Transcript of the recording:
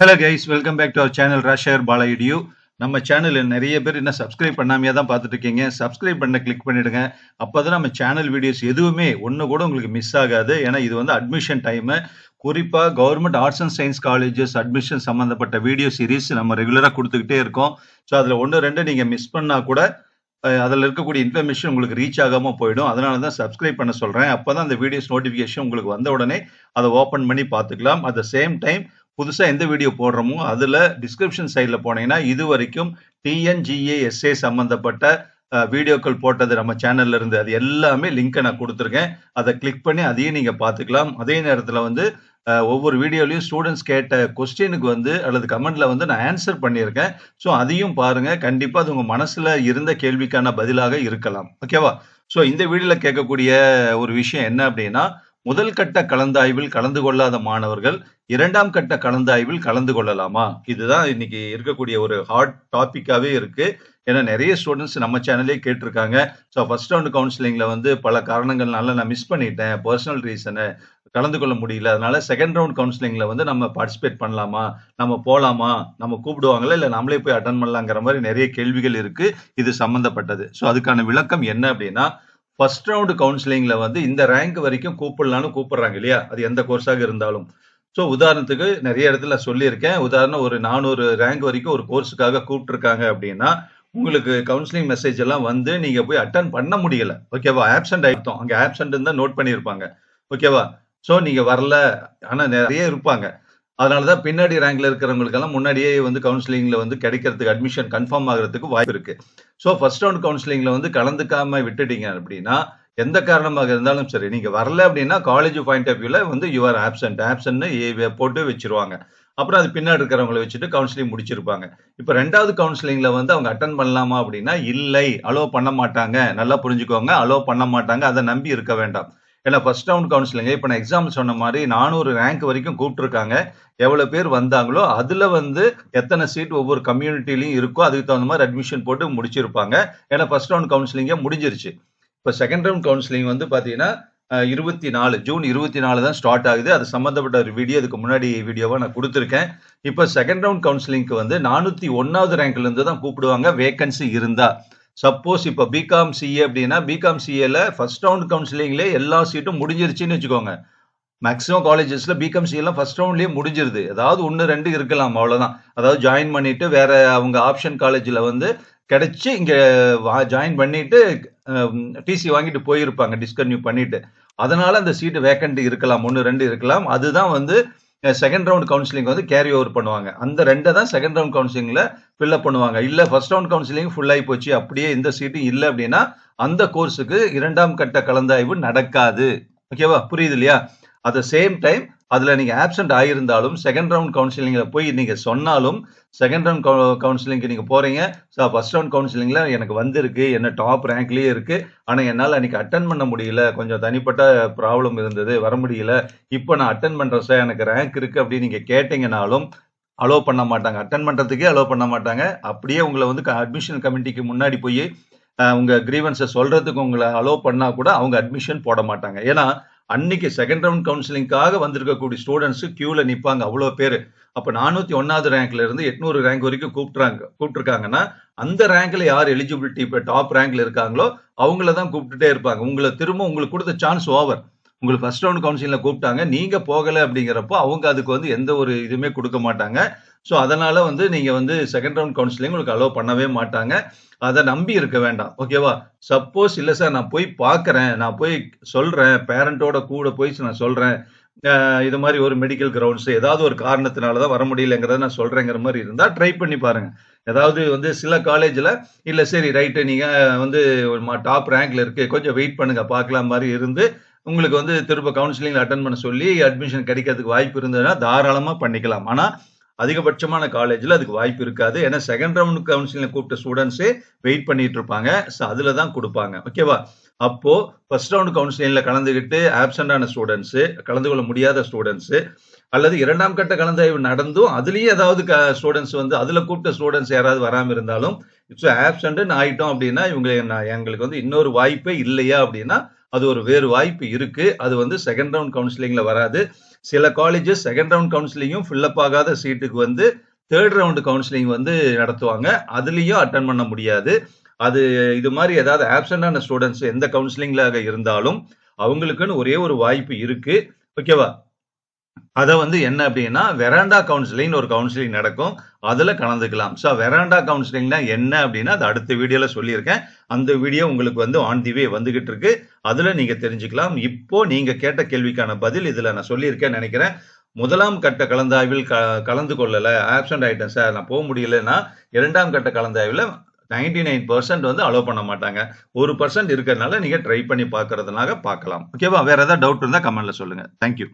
Hello guys welcome back to our channel ராஷர் பாலாயிடியூ நம்ம சேனலில் நிறைய பேர் இன்னும் சப்ஸ்கிரைப் பண்ணாமையே தான் பார்த்துட்டு இருக்கீங்க சப்ஸ்கிரைப் பண்ண கிளிக் பண்ணிடுங்க. அப்போ தான் நம்ம சேனல் வீடியோஸ் எதுவுமே ஒன்று கூட உங்களுக்கு மிஸ் ஆகாது. ஏன்னா இது வந்து அட்மிஷன் டைமு குறிப்பாக government arts and science colleges admission சம்மந்தப்பட்ட வீடியோ சீரிஸ் நம்ம ரெகுலராக கொடுத்துக்கிட்டே இருக்கோம். ஸோ அதில் ஒன்று ரெண்டு நீங்கள் மிஸ் பண்ணால் கூட அதில் இருக்கக்கூடிய இன்ஃபர்மேஷன் உங்களுக்கு ரீச் ஆகாமல் போயிடும். அதனால தான் சப்ஸ்கிரைப் பண்ண சொல்கிறேன் அப்போ தான் அந்த வீடியோஸ் நோட்டிஃபிகேஷன் உங்களுக்கு வந்த உடனே அதை ஓப்பன் பண்ணி பார்த்துக்கலாம். அட் த சேம் டைம் புதுசாக எந்த வீடியோ போடுறோமோ அதில் டிஸ்கிரிப்ஷன் சைடில் போனீங்கன்னா இது வரைக்கும் டிஎன்ஜிஏஎஸ்ஏ சம்மந்தப்பட்ட வீடியோக்கள் போட்டது நம்ம சேனல்ல இருந்து அது எல்லாமே லிங்கை நான் கொடுத்துருக்கேன். அதை கிளிக் பண்ணி அதையும் நீங்கள் பார்த்துக்கலாம். அதே நேரத்தில் வந்து ஒவ்வொரு வீடியோலையும் ஸ்டூடெண்ட்ஸ் கேட்ட கொஸ்டினுக்கு வந்து அல்லது கமெண்ட்ல வந்து நான் ஆன்சர் பண்ணியிருக்கேன். ஸோ அதையும் பாருங்க. கண்டிப்பாக அது உங்கள் மனசில் இருந்த கேள்விக்கான பதிலாக இருக்கலாம். ஓகேவா ஸோ இந்த வீடியோவில் கேட்கக்கூடிய ஒரு விஷயம் என்ன அப்படின்னா முதல் கட்ட கலந்தாய்வில் கலந்து கொள்ளாத மாணவர்கள் இரண்டாம் கட்ட கலந்தாய்வில் கலந்து கொள்ளலாமா? இதுதான் இன்னைக்கு இருக்கக்கூடிய ஒரு ஹாட் டாபிக்காவே இருக்கு. ஏன்னா நிறைய ஸ்டூடெண்ட்ஸ் நம்ம சேனலே கேட்டிருக்காங்க. ஸோ ஃபர்ஸ்ட் ரவுண்ட் கவுன்சிலிங்ல வந்து பல காரணங்கள்னால நான் மிஸ் பண்ணிட்டேன். பர்சனல் ரீசனு கலந்து கொள்ள முடியல. அதனால செகண்ட் ரவுண்ட் கவுன்சிலிங்ல வந்து நம்ம பார்ட்டிசிபேட் பண்ணலாமா? நம்ம போலாமா? நம்ம கூப்பிடுவாங்களா? இல்லை நம்மளே போய் அட்டன் பண்ணலாங்கிற மாதிரி நிறைய கேள்விகள் இருக்கு. இது சம்பந்தப்பட்டது. ஸோ அதுக்கான விளக்கம் என்ன அப்படின்னா ஃபர்ஸ்ட் ரவுண்டு கவுன்சிலிங்ல வந்து இந்த ரேங்க் வரைக்கும் கூப்பிடலான்னு கூப்பிடுறாங்க இல்லையா? அது எந்த கோர்ஸாக இருந்தாலும். ஸோ உதாரணத்துக்கு நிறைய இடத்துல சொல்லியிருக்கேன். உதாரணம் ஒரு நானூறு ரேங்க் வரைக்கும் ஒரு கோர்ஸுக்காக கூப்பிட்டுருக்காங்க அப்படின்னா உங்களுக்கு கவுன்சிலிங் மெசேஜ் எல்லாம் வந்து நீங்க போய் அட்டன் பண்ண முடியல. ஓகேவா ஆப்சண்ட் ஆயிட்டோம். அங்கே ஆப்சண்ட் தான் நோட் பண்ணியிருப்பாங்க. ஓகேவா ஸோ நீங்க வரல. ஆனால் நிறைய இருப்பாங்க. அதனாலதான் பின்னாடி ரேங்க்ல இருக்கிறவங்களுக்கெல்லாம் முன்னாடியே வந்து கவுன்சிலிங்ல வந்து கிடைக்கிறதுக்கு அட்மிஷன் கன்ஃபார்ம் ஆகிறதுக்கு வாய்ப்பு இருக்கு. ஸோ ஃபர்ஸ்ட் ரவுண்ட் கவுன்சிலிங்ல வந்து கலந்துக்காம விட்டுட்டீங்க அப்படின்னா எந்த காரணமாக இருந்தாலும் சரி நீங்க வரல அப்படின்னா காலேஜ் பாயிண்ட் ஆஃப் வியூல வந்து யுவர் ஆப்சன்ட் ஆப்சன்ட்னு போட்டு வச்சிருவாங்க. அப்புறம் அது பின்னாடி இருக்கிறவங்களை வச்சுட்டு கவுன்சிலிங் முடிச்சிருப்பாங்க. இப்போ ரெண்டாவது கவுன்சிலிங்ல வந்து அவங்க அட்டன் பண்ணலாமா அப்படின்னா இல்லை. அலோவ் பண்ண மாட்டாங்க. நல்லா புரிஞ்சுக்கோங்க. அலோவ் பண்ண மாட்டாங்க. அதை நம்பி இருக்க வேண்டாம். ஏன்னா ஃபர்ஸ்ட் ரவுண்ட் கவுன்சிலிங்க இப்போ நான் எக்ஸாம்பிள் சொன்ன மாதிரி நானூறு ரேங்க் வரைக்கும் கூப்பிட்டுருக்காங்க. எவ்வளோ பேர் வந்தாங்களோ அதில் வந்து எத்தனை சீட் ஒவ்வொரு கம்யூனிட்டிலையும் இருக்கோ அதுக்கு தகுந்த மாதிரி அட்மிஷன் போட்டு முடிச்சிருப்பாங்க. ஏன்னா ஃபர்ஸ்ட் ரவுண்ட் கவுன்சிலிங்கே முடிஞ்சிருச்சு. இப்போ செகண்ட் ரவுண்ட் கவுன்சிலிங் வந்து பார்த்தீங்கன்னா இருபத்தி நாலு ஜூன் இருபத்தி நாலு தான் ஸ்டார்ட் ஆகுது. அது சம்மந்தப்பட்ட ஒரு வீடியோ இதுக்கு முன்னாடி வீடியோவாக நான் கொடுத்துருக்கேன். இப்போ செகண்ட் ரவுண்ட் கவுன்சிலிங்க்கு வந்து நானூற்றி ஒன்றாவது ரேங்க்லேருந்து தான் கூப்பிடுவாங்க. வேகன்சி இருந்தால் சப்போஸ் இப்போ பிகாம் சிஏ அப்படின்னா பிகாம் சிஏல ஃபர்ஸ்ட் ரவுண்ட் கவுன்சிலிங்லேயே எல்லா சீட்டும் முடிஞ்சிருச்சுன்னு வச்சுக்கோங்க. மேக்ஸிமம் காலேஜஸ்ல பிகாம் சிஎல்லாம் ஃபர்ஸ்ட் ரவுண்ட்லேயே முடிஞ்சிருது. ஏதாவது ஒன்று ரெண்டு இருக்கலாம் அவ்வளோதான் அதாவது ஜாயின் பண்ணிட்டு வேற அவங்க ஆப்ஷன் காலேஜில் வந்து கிடைச்சி இங்கே ஜாயின் பண்ணிட்டு டிசி வாங்கிட்டு போயிருப்பாங்க டிஸ்கன்யூ பண்ணிட்டு. அதனால அந்த சீட்டு வேக்கண்ட் இருக்கலாம் ஒன்று ரெண்டு இருக்கலாம். அதுதான் வந்து செகண்ட் ரவுண்ட் கவுன்சிலிங் வந்து கேரி ஓவர் பண்ணுவாங்க. அந்த ரெண்டை தான் செகண்ட் ரவுண்ட் கவுன்சிலிங்கில் ஃபில்அப் பண்ணுவாங்க. இல்லை ஃபர்ஸ்ட் ரவுண்ட் கவுன்சிலிங் ஃபுல் ஆகி போச்சு அப்படியே இந்த சீட்டும் இல்லை அப்படின்னா அந்த கோர்ஸுக்கு இரண்டாம் கட்ட கலந்தாய்வு நடக்காது. ஓகேவா புரியுது இல்லையா? அட் த சேம் டைம் அதுல நீங்க ஆப்சென்ட் ஆகியிருந்தாலும் செகண்ட் ரவுண்ட் கவுன்சிலிங்ல போய் நீங்க சொன்னாலும் செகண்ட் ரவுண்ட் கவுன்சிலிங்க்கு நீங்க போறீங்க. ஃபர்ஸ்ட் ரவுண்ட் கவுன்சிலிங்ல எனக்கு வந்திருக்கு என்ன டாப் ரேங்க்லயே இருக்கு. ஆனா என்னால் அன்னைக்கு அட்டன் பண்ண முடியல. கொஞ்சம் தனிப்பட்ட ப்ராப்ளம் இருந்தது வர முடியல. இப்போ நான் அட்டன் பண்றேன் சார் எனக்கு ரேங்க் இருக்கு அப்படின்னு நீங்க கேட்டீங்கனாலும் அலோவ் பண்ண மாட்டாங்க. அட்டன் பண்றதுக்கே அலோவ் பண்ண மாட்டாங்க. அப்படியே உங்களை வந்து அட்மிஷன் கமிட்டிக்கு முன்னாடி போய் அஹ், உங்க கிரீவன்ஸை சொல்றதுக்கு உங்களை அலோவ் பண்ணா கூட அவங்க அட்மிஷன் போட மாட்டாங்க. ஏன்னா அன்னைக்கு செகண்ட் ரவுண்ட் கவுன்சிலிங்காக வந்திருக்கக்கூடிய ஸ்டூடெண்ட்ஸ் கியூல நிற்பாங்க அவ்வளோ பேர். அப்போ நானூத்தி ஒன்னாவது ரேங்க்ல இருந்து எட்நூறு ரேங்க் வரைக்கும் கூப்பிட்டுறாங்க. கூப்பிட்டுருக்காங்கன்னா அந்த ரேங்க்ல யார் எலிஜிபிலிட்டி இப்போ டாப் ரேங்க்ல இருக்காங்களோ அவங்கள தான் கூப்பிட்டுட்டே இருப்பாங்க. உங்களை திரும்ப உங்களுக்கு கொடுத்த சான்ஸ் ஓவர் உங்களுக்கு ஃபர்ஸ்ட் ரவுண்ட் கவுன்சிலில் கூப்பிட்டாங்க. நீங்க போகலை அப்படிங்கிறப்போ அவங்க அதுக்கு வந்து எந்த ஒரு இதுவுமே கொடுக்க மாட்டாங்க. ஸோ அதனால வந்து நீங்க வந்து செகண்ட் ரவுண்ட் கவுன்சிலிங் உங்களுக்கு அலோவ் பண்ணவே மாட்டாங்க. அதை நம்பி இருக்க வேண்டாம். ஓகேவா சப்போஸ் இல்லை சார் நான் போய் பார்க்குறேன் நான் போய் சொல்றேன். பேரண்டோட கூட போய் நான் சொல்றேன். இது மாதிரி ஒரு மெடிக்கல் கிரவுண்ட்ஸ் ஏதாவது ஒரு காரணத்தினால தான் வர முடியலங்கிறத நான் சொல்றேங்கிற மாதிரி இருந்தா ட்ரை பண்ணி பாருங்க. ஏதாவது வந்து சில காலேஜில் இல்லை சரி ரைட்டு நீங்கள் வந்து டாப் ரேங்க்ல இருக்கு. கொஞ்சம் வெயிட் பண்ணுங்க. பார்க்கலாம் மாதிரி இருந்து உங்களுக்கு வந்து திரும்ப கவுன்சிலிங் அட்டன் பண்ண சொல்லி அட்மிஷன் கிடைக்கிறதுக்கு வாய்ப்பு இருந்ததுன்னா தாராளமாக பண்ணிக்கலாம். ஆனால் அதிகபட்சமான காலேஜில் அதுக்கு வாய்ப்பு இருக்காது. ஏன்னா செகண்ட் ரவுண்ட் கவுன்சிலிங் கூப்பிட்ட ஸ்டூடெண்ட்ஸே வெயிட் பண்ணிட்டு இருப்பாங்க ஸோ அதில் தான் கொடுப்பாங்க ஓகேவா அப்போ ஃபர்ஸ்ட் ரவுண்ட் கவுன்சிலிங்ல கலந்துக்கிட்டு ஆப்சண்ட் ஆன ஸ்டூடெண்ட்ஸு கலந்து கொள்ள முடியாத ஸ்டூடெண்ட்ஸு அல்லது இரண்டாம் கட்ட கலந்தாய்வு நடந்தும் அதுலேயே ஏதாவது ஸ்டூடெண்ட்ஸ் வந்து அதில் கூப்பிட்ட ஸ்டூடெண்ட்ஸ் யாராவது வராமல் இருந்தாலும் இட்ஸ் ஆப்சண்ட்டுன்னு ஆகிட்டோம் அப்படின்னா இவங்க எங்களுக்கு வந்து இன்னொரு வாய்ப்பே இல்லையா அப்படின்னா அது ஒரு வேறு வாய்ப்பு இருக்கு. அது வந்து செகண்ட் ரவுண்ட் கவுன்சிலிங்ல வராது. சில காலேஜஸ் செகண்ட் ரவுண்ட் கவுன்சிலிங்கும் ஃபில்லப் ஆகாத சீட்டுக்கு வந்து தேர்ட் ரவுண்டு கவுன்சிலிங் வந்து நடத்துவாங்க. அதுலேயும் அட்டன் பண்ண முடியாது. அது இது மாதிரி ஏதாவது ஆப்சண்டான ஸ்டூடெண்ட்ஸ் எந்த கவுன்சிலிங்ல இருந்தாலும் அவங்களுக்குன்னு ஒரே ஒரு வாய்ப்பு இருக்கு. ஓகேவா அதை வந்து என்ன அப்படின்னா வெராண்டா கவுன்சிலிங் ஒரு கவுன்சிலிங் நடக்கும். அதுல கலந்துக்கலாம். ஸோ வெராண்டா கவுன்சிலிங்னா என்ன அப்படின்னா அது அடுத்த வீடியோவில் சொல்லியிருக்கேன். அந்த வீடியோ உங்களுக்கு வந்து ஆன் தி வே வந்துகிட்டு இருக்கு. அதுல நீங்க தெரிஞ்சுக்கலாம். இப்போ நீங்க கேட்ட கேள்விக்கான பதில் இதுல நான் சொல்லியிருக்கேன் நினைக்கிறேன். முதலாம் கட்ட கலந்தாய்வில் க கலந்து கொள்ளலை. ஆப்சண்ட் ஆயிட்டேன் சார் நான் போக முடியலன்னா இரண்டாம் கட்ட கலந்தாய்வில் நைன்டி நைன் பர்சன்ட் வந்து அலோவ் பண்ண மாட்டாங்க. ஒரு பர்சன்ட் இருக்கிறதுனால நீங்க ட்ரை பண்ணி பார்க்கறதுனால பார்க்கலாம் ஓகேவா வேற ஏதாவது டவுட் இருந்தால் கமெண்ட்ல சொல்லுங்க. தேங்க்யூ